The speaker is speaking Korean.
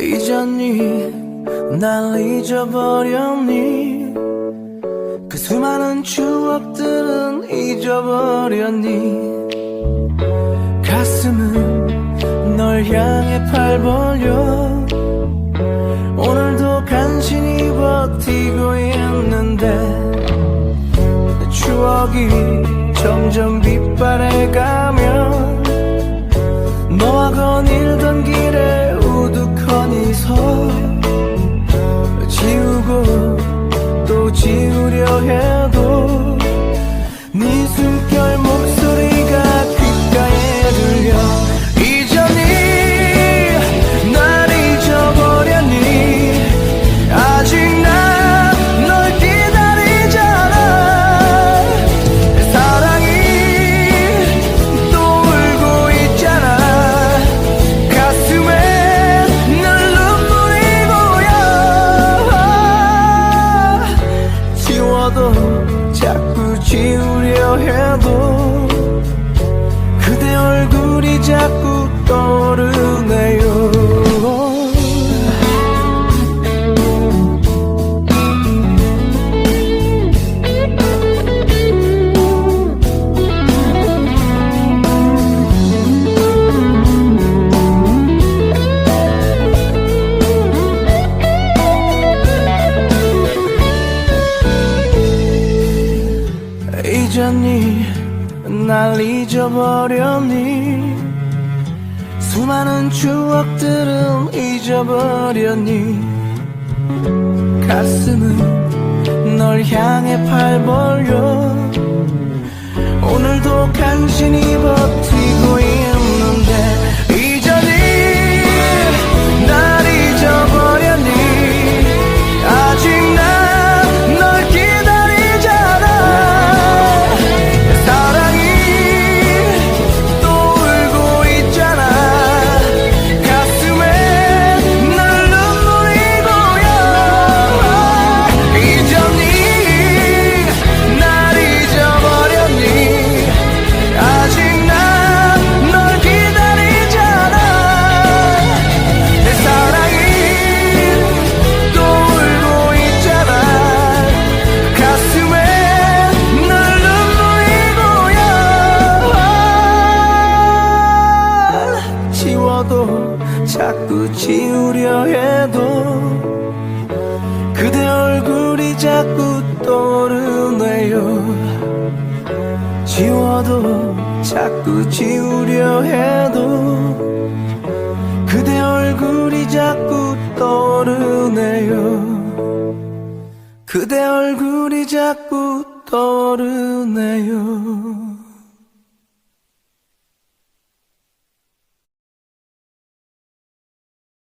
잊었니 날 잊어버렸니? 그 수많은 추억들은 잊어버렸니? 가슴은 널 향해 팔 벌려 오늘도 간신히 버티고 있는데 추억이 점점 빛바래 가면 너와 거닐던 또 지우려 지워도 자꾸 지우려 해도 그대 얼굴이 자꾸 잊었니 날 잊어버렸니? 수많은 추억들은 잊어버렸니? 가슴은 널 향해 팔 벌려 오늘도 간신히 자꾸 지우려 해도 그대 얼굴이 자꾸 떠오르네요. 지워도 자꾸 지우려 해도 그대 얼굴이 자꾸 떠오르네요. 그대 얼굴이 자꾸 떠오르네요